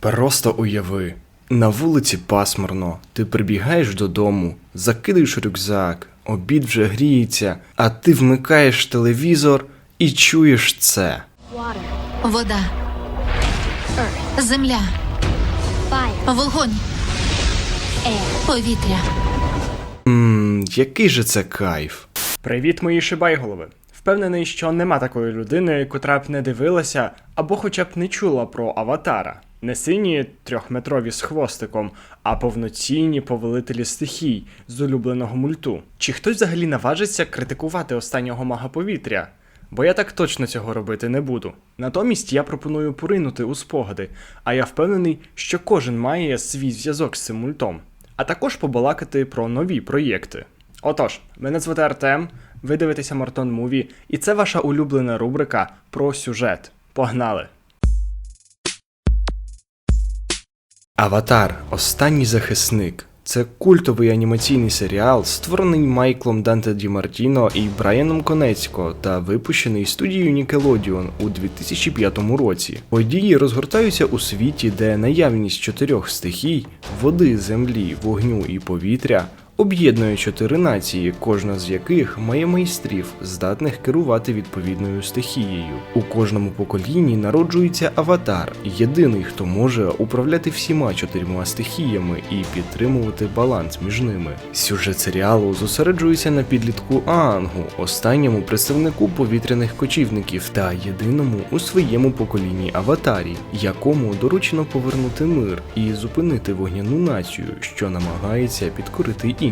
Просто уяви, на вулиці пасмурно, ти прибігаєш додому, закидаєш рюкзак, обід вже гріється, а ти вмикаєш телевізор і чуєш це. Water, Вода, earth, земля, fire, вогонь, air. повітря. Ммм, який же це кайф. Привіт, мої шибайголови! Впевнений, що нема такої людини, котра б не дивилася або хоча б не чула про аватара. Не сині трьохметрові з хвостиком, а повноцінні повелителі стихій з улюбленого мульту. Чи хтось взагалі наважиться критикувати останнього мага повітря? Бо я так точно цього робити не буду. Натомість я пропоную поринути у спогади, а я впевнений, що кожен має свій зв'язок з цим мультом, а також побалакати про нові проєкти. Отож, мене звати Артем, ви дивитеся Мартон Муві, і це ваша улюблена рубрика про сюжет. Погнали! Аватар Останній захисник. Це культовий анімаційний серіал, створений Майклом Данте Ді Мартіно і Брайаном Конецько та випущений студією Nickelodeon у 2005 році. Події розгортаються у світі, де наявність чотирьох стихій води, землі, вогню і повітря об'єднує чотири нації, кожна з яких має майстрів, здатних керувати відповідною стихією. У кожному поколінні народжується аватар, єдиний, хто може управляти всіма чотирма стихіями і підтримувати баланс між ними. Сюжет серіалу зосереджується на підлітку Аангу, останньому представнику повітряних кочівників та єдиному у своєму поколінні аватарі, якому доручено повернути мир і зупинити вогняну націю, що намагається підкорити інші.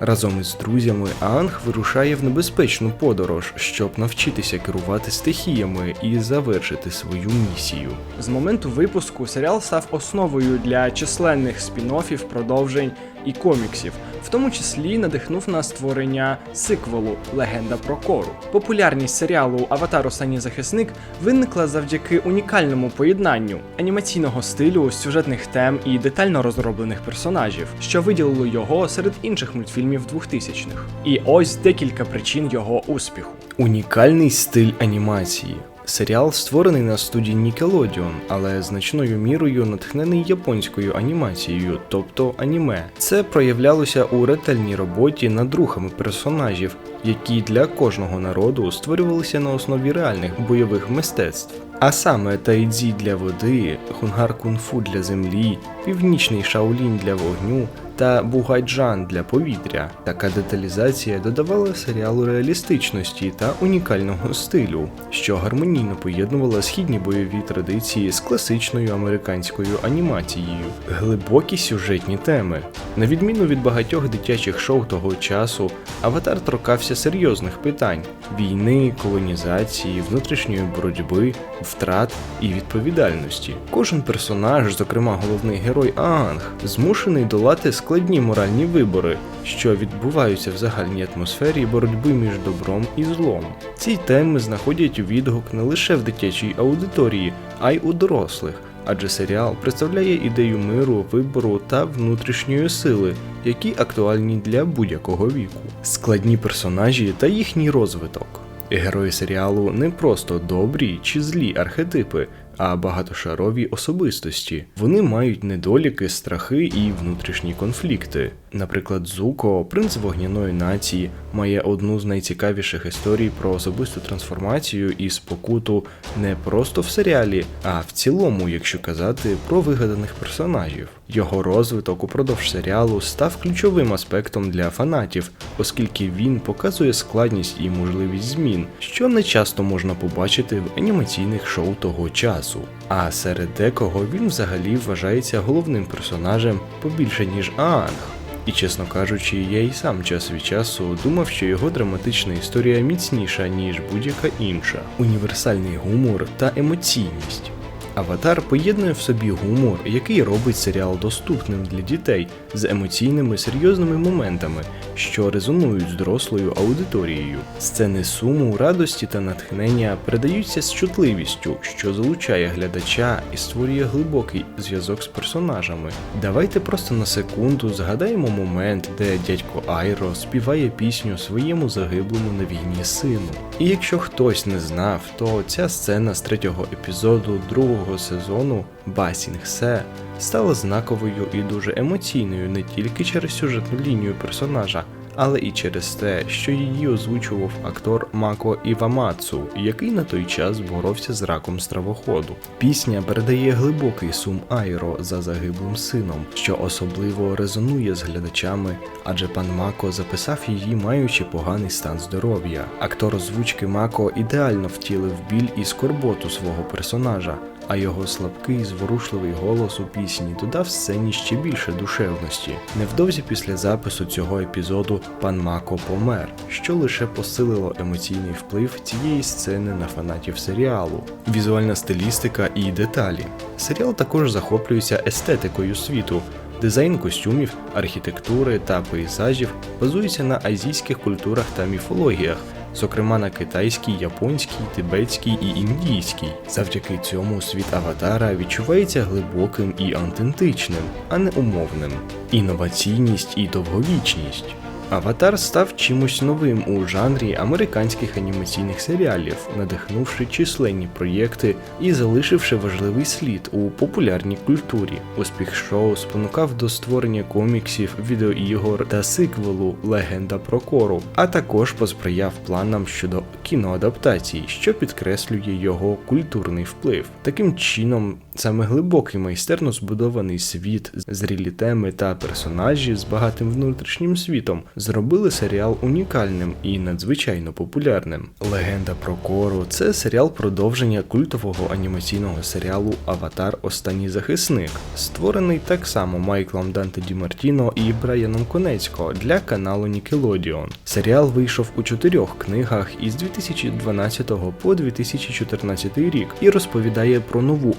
Разом із друзями Анг вирушає в небезпечну подорож, щоб навчитися керувати стихіями і завершити свою місію. З моменту випуску серіал став основою для численних спін-оффів, продовжень і коміксів, в тому числі надихнув на створення сиквелу Легенда про Кору. Популярність серіалу Аватар Останній захисник виникла завдяки унікальному поєднанню анімаційного стилю, сюжетних тем і детально розроблених персонажів, що виділило його серед інших мультфільмів 2000-х. І ось декілька причин його успіху. Унікальний стиль анімації. Серіал створений на студії Nickelodeon, але значною мірою натхнений японською анімацією, тобто аніме. Це проявлялося у ретельній роботі над рухами персонажів, які для кожного народу створювалися на основі реальних бойових мистецтв. А саме тайдзі для води, хунгар кунг-фу для землі, північний шаолінь для вогню та бугайджан для повітря. Така деталізація додавала серіалу реалістичності та унікального стилю, що гармонійно поєднувала східні бойові традиції з класичною американською анімацією, глибокі сюжетні теми. На відміну від багатьох дитячих шоу того часу, аватар торкався серйозних питань: війни, колонізації, внутрішньої боротьби, втрат і відповідальності. Кожен персонаж, зокрема головний герой Аанг, змушений долати моральні вибори, що відбуваються в загальній атмосфері боротьби між добром і злом. Ці теми знаходять відгук не лише в дитячій аудиторії, а й у дорослих. Адже серіал представляє ідею миру, вибору та внутрішньої сили, які актуальні для будь-якого віку. Складні персонажі та їхній розвиток. Герої серіалу не просто добрі чи злі архетипи, а багатошарові особистості. Вони мають недоліки, страхи і внутрішні конфлікти. Наприклад, Зуко, принц вогняної нації, має одну з найцікавіших історій про особисту трансформацію і спокуту не просто в серіалі, а в цілому, якщо казати про вигаданих персонажів. Його розвиток упродовж серіалу став ключовим аспектом для фанатів, оскільки він показує складність і можливість змін, що не часто можна побачити в анімаційних шоу того часу. А серед декого він взагалі вважається головним персонажем побільше ніж Аанг. І чесно кажучи, я і сам час від часу думав, що його драматична історія міцніша, ніж будь-яка інша. Універсальний гумор та емоційність. Аватар поєднує в собі гумор, який робить серіал доступним для дітей з емоційними серйозними моментами, що резонують з дорослою аудиторією. Сцени суму, радості та натхнення передаються з чутливістю, що залучає глядача і створює глибокий зв'язок з персонажами. Давайте просто на секунду згадаємо момент, де дядько Айро співає пісню своєму загиблому на війні сину. І якщо хтось не знав, то ця сцена з третього епізоду другого другого сезону Басінг Се стала знаковою і дуже емоційною не тільки через сюжетну лінію персонажа, але і через те, що її озвучував актор Мако Івамацу, який на той час боровся з раком стравоходу. Пісня передає глибокий сум Айро за загиблим сином, що особливо резонує з глядачами, адже пан Мако записав її, маючи поганий стан здоров'я. Актор озвучки Мако ідеально втілив біль і скорботу свого персонажа. А його слабкий, зворушливий голос у пісні додав сцені ще більше душевності. Невдовзі після запису цього епізоду пан Мако помер, що лише посилило емоційний вплив цієї сцени на фанатів серіалу, візуальна стилістика і деталі. Серіал також захоплюється естетикою світу. Дизайн костюмів, архітектури та пейзажів базується на азійських культурах та міфологіях, зокрема на китайській, японській, тибетській і індійській. Завдяки цьому світ аватара відчувається глибоким і автентичним, а не умовним. Інноваційність і довговічність. Аватар став чимось новим у жанрі американських анімаційних серіалів, надихнувши численні проєкти і залишивши важливий слід у популярній культурі. Успіх шоу спонукав до створення коміксів, відеоігор та сиквелу Легенда про Кору, а також посприяв планам щодо кіноадаптацій, що підкреслює його культурний вплив. Таким чином, саме глибокий майстерно збудований світ, зрілі теми та персонажі з багатим внутрішнім світом зробили серіал унікальним і надзвичайно популярним. Легенда про Кору це серіал продовження культового анімаційного серіалу Аватар Останній захисник, створений так само Майклом Данте Ді Мартіно і Брайаном Конецько для каналу Nickelodeon. Серіал вийшов у чотирьох книгах із 2012 по 2014 рік і розповідає про нову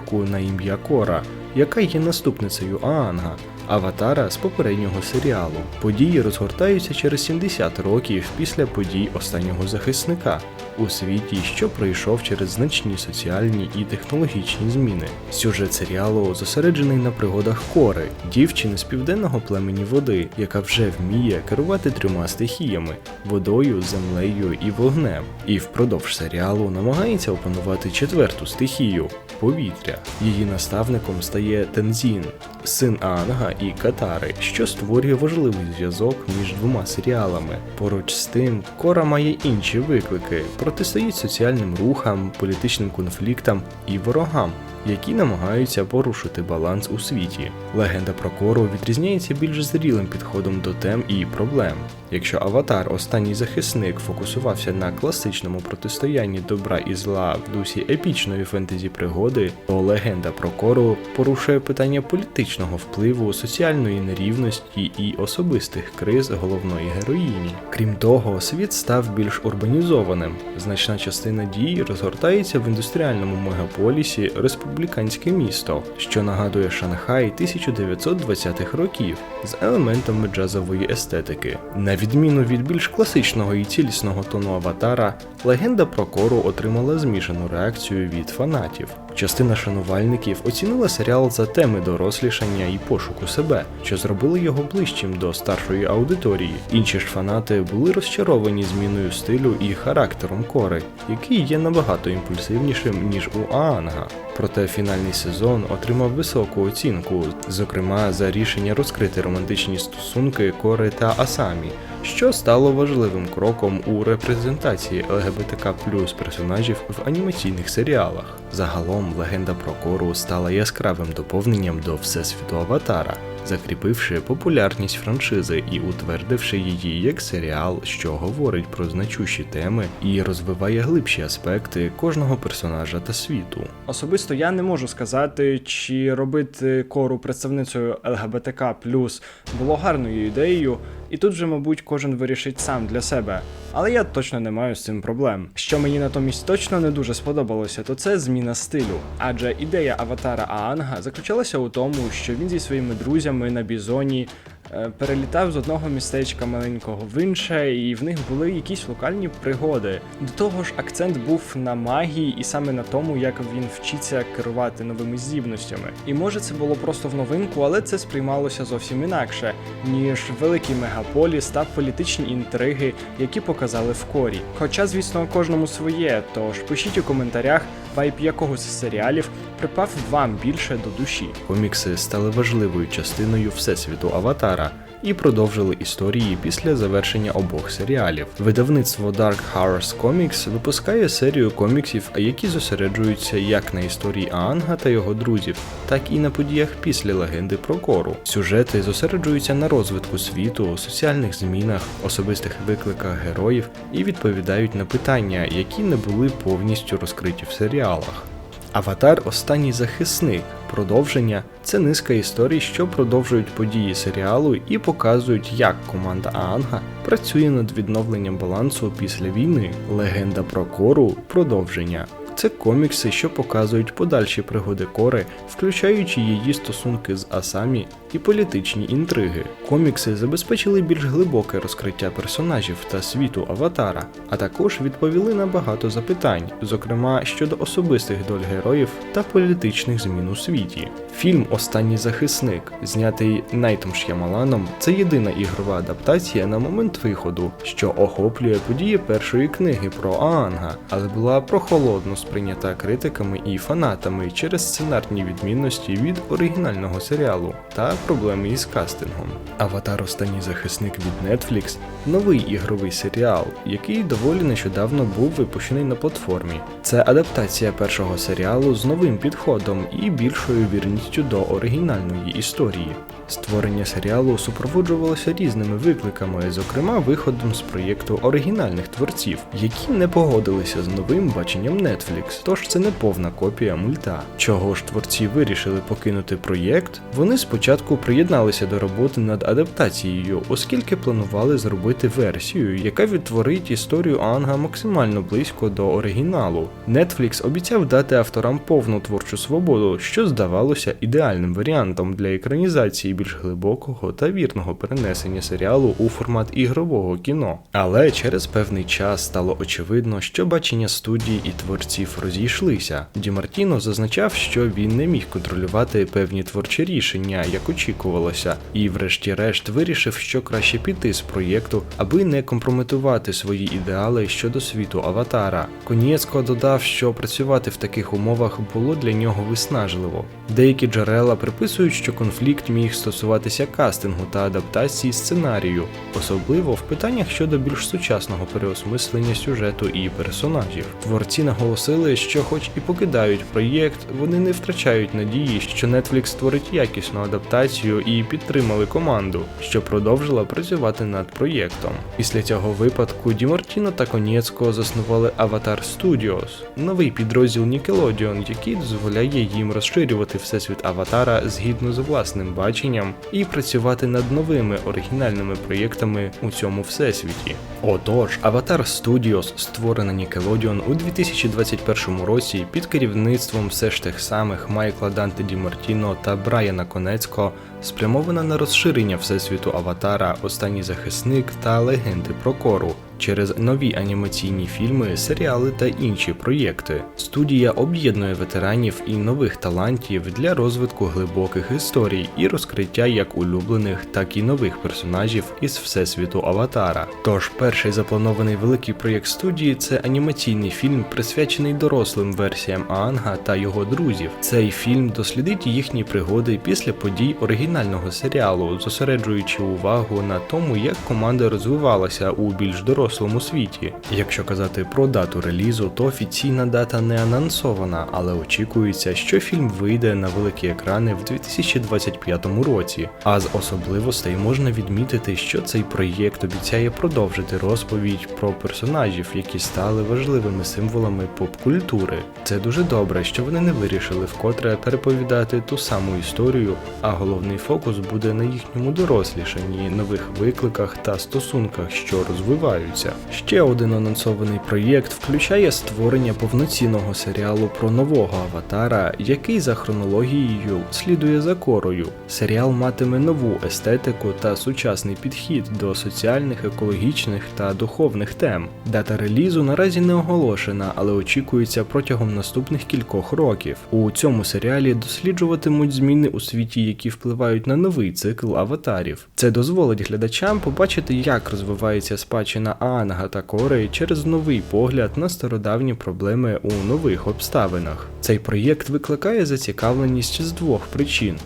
аватарку на ім'я Кора, яка є наступницею Аанга. Аватара з попереднього серіалу. Події розгортаються через 70 років після подій останнього захисника у світі, що пройшов через значні соціальні і технологічні зміни. Сюжет серіалу зосереджений на пригодах Кори, дівчини з південного племені води, яка вже вміє керувати трьома стихіями водою, землею і вогнем, і впродовж серіалу намагається опанувати четверту стихію повітря. Її наставником стає Тензін, син Аанга і Катари, що створює важливий зв'язок між двома серіалами. Поруч з тим, Кора має інші виклики, протистоїть соціальним рухам, політичним конфліктам і ворогам. Які намагаються порушити баланс у світі. Легенда про Кору відрізняється більш зрілим підходом до тем і проблем. Якщо аватар, останній захисник, фокусувався на класичному протистоянні добра і зла в дусі епічної фентезі пригоди, то легенда про Кору порушує питання політичного впливу, соціальної нерівності і особистих криз головної героїні. Крім того, світ став більш урбанізованим. Значна частина дій розгортається в індустріальному мегаполісі республіканське місто, що нагадує Шанхай 1920-х років з елементами джазової естетики. Відміну від більш класичного і цілісного тону аватара, легенда про Кору отримала змішану реакцію від фанатів. Частина шанувальників оцінила серіал за теми дорослішання і пошуку себе, що зробили його ближчим до старшої аудиторії. Інші ж фанати були розчаровані зміною стилю і характером Кори, який є набагато імпульсивнішим ніж у Аанга. Проте фінальний сезон отримав високу оцінку, зокрема за рішення розкрити романтичні стосунки Кори та Асамі, що стало важливим кроком у репрезентації ЛГБТК персонажів в анімаційних серіалах. Загалом легенда про Кору стала яскравим доповненням до всесвіту Аватара, закріпивши популярність франшизи і утвердивши її як серіал, що говорить про значущі теми і розвиває глибші аспекти кожного персонажа та світу. Особисто я не можу сказати, чи робити кору представницею ЛГБТК плюс було гарною ідеєю, і тут же, мабуть, кожен вирішить сам для себе. Але я точно не маю з цим проблем. Що мені натомість точно не дуже сподобалося, то це зміна стилю. Адже ідея аватара Аанга заключалася у тому, що він зі своїми друзями на бізоні. Е, Перелітав з одного містечка маленького в інше, і в них були якісь локальні пригоди. До того ж, акцент був на магії і саме на тому, як він вчиться керувати новими здібностями. І може це було просто в новинку, але це сприймалося зовсім інакше, ніж великий мегаполіс та політичні інтриги, які показали в корі. Хоча, звісно, кожному своє, тож пишіть у коментарях, вайб якогось з серіалів припав вам більше до душі. Комікси стали важливою частиною всесвіту Аватара і продовжили історії після завершення обох серіалів. Видавництво Dark Horse Comics випускає серію коміксів, які зосереджуються як на історії Аанга та його друзів, так і на подіях після легенди про Кору. Сюжети зосереджуються на розвитку світу, соціальних змінах, особистих викликах героїв і відповідають на питання, які не були повністю розкриті в серіалах. Аватар Останній захисник. Продовження це низка історій, що продовжують події серіалу і показують, як команда Аанга працює над відновленням балансу після війни. Легенда про кору продовження. Це комікси, що показують подальші пригоди Кори, включаючи її стосунки з Асамі і політичні інтриги. Комікси забезпечили більш глибоке розкриття персонажів та світу Аватара, а також відповіли на багато запитань, зокрема щодо особистих доль героїв та політичних змін у світі. Фільм Останній захисник, знятий Найтом Ш'ямаланом, це єдина ігрова адаптація на момент виходу, що охоплює події першої книги про Аанга, але була прохолодно сприйнята критиками і фанатами через сценарні відмінності від оригінального серіалу та проблеми із кастингом. Аватар Останній захисник від Netflix новий ігровий серіал, який доволі нещодавно був випущений на платформі. Це адаптація першого серіалу з новим підходом і більшою вірністю до оригінальної історії. Створення серіалу супроводжувалося різними викликами, зокрема виходом з проєкту оригінальних творців, які не погодилися з новим баченням Netflix, тож це не повна копія мульта. Чого ж творці вирішили покинути проєкт? Вони спочатку приєдналися до роботи над адаптацією, оскільки планували зробити версію, яка відтворить історію Анга максимально близько до оригіналу. Netflix обіцяв дати авторам повну творчу свободу, що здавалося ідеальним варіантом для екранізації більш глибокого та вірного перенесення серіалу у формат ігрового кіно. Але через певний час стало очевидно, що бачення студії і творців розійшлися. Ді Мартіно зазначав, що він не міг контролювати певні творчі рішення, як очікувалося, і врешті-решт вирішив, що краще піти з проєкту, аби не компрометувати свої ідеали щодо світу Аватара. Конєцько додав, що працювати в таких умовах було для нього виснажливо. Деякі джерела приписують, що конфлікт міг стосуватися кастингу та адаптації сценарію, особливо в питаннях щодо більш сучасного переосмислення сюжету і персонажів. Творці наголосили, що, хоч і покидають проєкт, вони не втрачають надії, що Netflix створить якісну адаптацію і підтримали команду, що продовжила працювати над проєктом. Після цього випадку Ді Мартіно та Конєцько заснували Avatar Studios, новий підрозділ Nickelodeon, який дозволяє їм розширювати всесвіт Аватара згідно з власним баченням і працювати над новими оригінальними проєктами у цьому всесвіті. Отож, Avatar Studios, створена Nickelodeon у 2021 році під керівництвом все ж тих самих Майкла Данте Ді Мартіно та Брайана Конецько, спрямована на розширення всесвіту Аватара, Останній захисник та легенди про Кору через нові анімаційні фільми, серіали та інші проєкти. Студія об'єднує ветеранів і нових талантів для розвитку глибоких історій і розкриття як улюблених, так і нових персонажів із всесвіту Аватара. Тож перший запланований великий проєкт студії це анімаційний фільм, присвячений дорослим версіям Аанга та його друзів. Цей фільм дослідить їхні пригоди після подій оригінального серіалу, зосереджуючи увагу на тому, як команда розвивалася у більш дорослому світі. Якщо казати про дату релізу, то офіційна дата не анонсована, але очікується, що фільм вийде на великі екрани в 2025 році. А з особливостей можна відмітити, що цей проєкт обіцяє продовжити розповідь про персонажів, які стали важливими символами поп-культури. Це дуже добре, що вони не вирішили вкотре переповідати ту саму історію, а головний фокус буде на їхньому дорослішанні, нових викликах та стосунках, що розвиваються. Ще один анонсований проєкт включає створення повноцінного серіалу про нового аватара, який за хронологією слідує за корою. Серіал матиме нову естетику та сучасний підхід до соціальних, екологічних та духовних тем. Дата релізу наразі не оголошена, але очікується протягом наступних кількох років. У цьому серіалі досліджуватимуть зміни у світі, які впливають на новий цикл аватарів. Це дозволить глядачам побачити, як розвивається спадщина Аанга та Кори через новий погляд на стародавні проблеми у нових обставинах. Цей проєкт викликає зацікавленість з двох причин.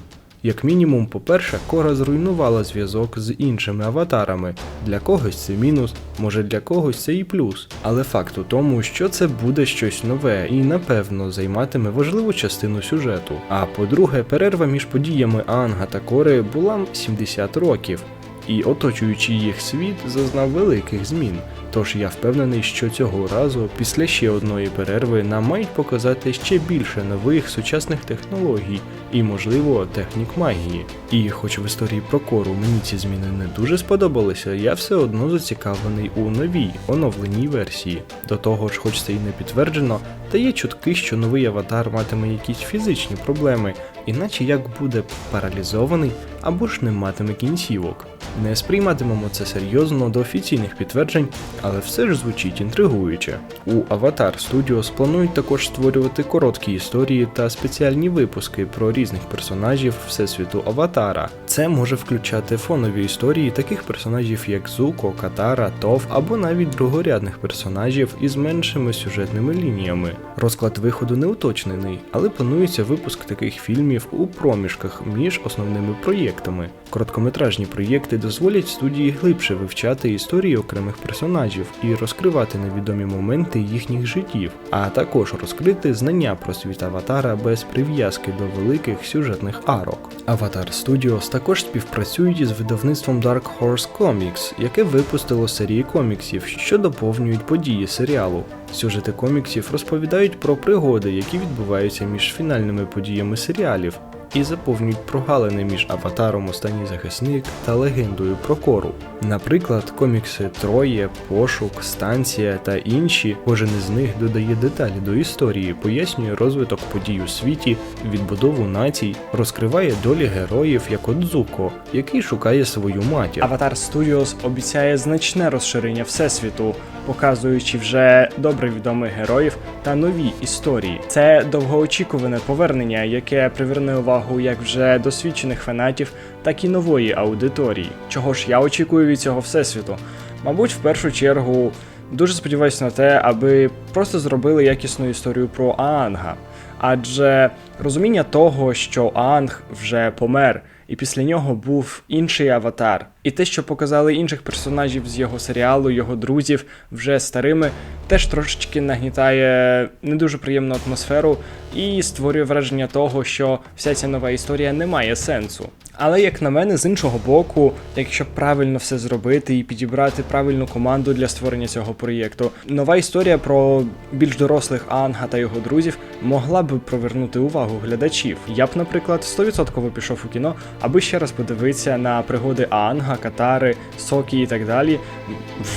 Як мінімум, по-перше, Кора зруйнувала зв'язок з іншими аватарами. Для когось це мінус, може для когось це і плюс. Але факт у тому, що це буде щось нове і напевно займатиме важливу частину сюжету. А по-друге, перерва між подіями Анга та Кори була 70 років. І оточуючий їх світ зазнав великих змін. Тож я впевнений, що цього разу, після ще одної перерви, нам мають показати ще більше нових сучасних технологій і, можливо, технік магії. І хоч в історії про кору мені ці зміни не дуже сподобалися, я все одно зацікавлений у новій, оновленій версії. До того ж, хоч це і не підтверджено, та є чутки, що новий аватар матиме якісь фізичні проблеми, іначе як буде паралізований або ж не матиме кінцівок. Не сприйматимемо це серйозно до офіційних підтверджень, але все ж звучить інтригуюче. У Avatar Studios планують також створювати короткі історії та спеціальні випуски про різних персонажів Всесвіту Аватара. Це може включати фонові історії таких персонажів, як Зуко, Катара, Тов або навіть другорядних персонажів із меншими сюжетними лініями. Розклад виходу не уточнений, але планується випуск таких фільмів у проміжках між основними проєктами. Короткометражні проєкти дозволять студії глибше вивчати історії окремих персонажів і розкривати невідомі моменти їхніх життів, а також розкрити знання про світ Аватара без прив'язки до великих сюжетних арок. Avatar Studios також співпрацюють із видавництвом Dark Horse Comics, яке випустило серії коміксів, що доповнюють події серіалу. Сюжети коміксів розповідають про пригоди, які відбуваються між фінальними подіями серіалів, і заповнюють прогалини між аватаром Останній захисник та легендою про кору. Наприклад, комікси Троє, Пошук, Станція та інші, кожен із них додає деталі до історії, пояснює розвиток подій у світі, відбудову націй, розкриває долі героїв як от Зуко, який шукає свою матір. Avatar Studios обіцяє значне розширення всесвіту, показуючи вже добре відомих героїв та нові історії. Це довгоочікуване повернення, яке приверне увагу як вже досвідчених фанатів, так і нової аудиторії. Чого ж я очікую від цього всесвіту? Мабуть, в першу чергу дуже сподіваюся на те, аби просто зробили якісну історію про Аанга. Адже розуміння того, що Аанг вже помер, і після нього був інший аватар. І те, що показали інших персонажів з його серіалу, його друзів вже старими, теж трошечки нагнітає не дуже приємну атмосферу і створює враження того, що вся ця нова історія не має сенсу. Але як на мене, з іншого боку, якщо правильно все зробити і підібрати правильну команду для створення цього проєкту, нова історія про більш дорослих Анга та його друзів могла б привернути увагу глядачів. Я б, наприклад, 100% пішов у кіно, аби ще раз подивитися на пригоди Аанга, Катари, Сокі і так далі,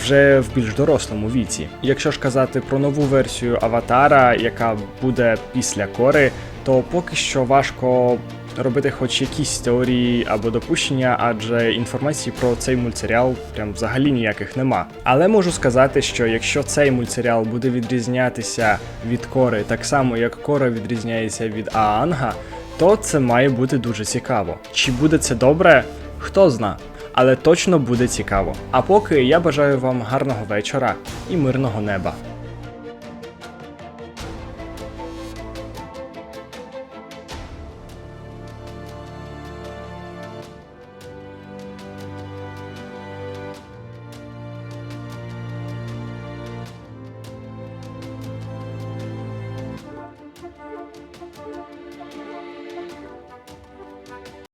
вже в більш дорослому віці. Якщо ж казати про нову версію Аватара, яка буде після кори, то поки що важко робити хоч якісь теорії або допущення, адже інформації про цей мультсеріал прям взагалі ніяких нема. Але можу сказати, що якщо цей мультсеріал буде відрізнятися від кори так само, як кора відрізняється від Аанга, то це має бути дуже цікаво. Чи буде це добре? Хто зна. Але точно буде цікаво. А поки я бажаю вам гарного вечора і мирного неба.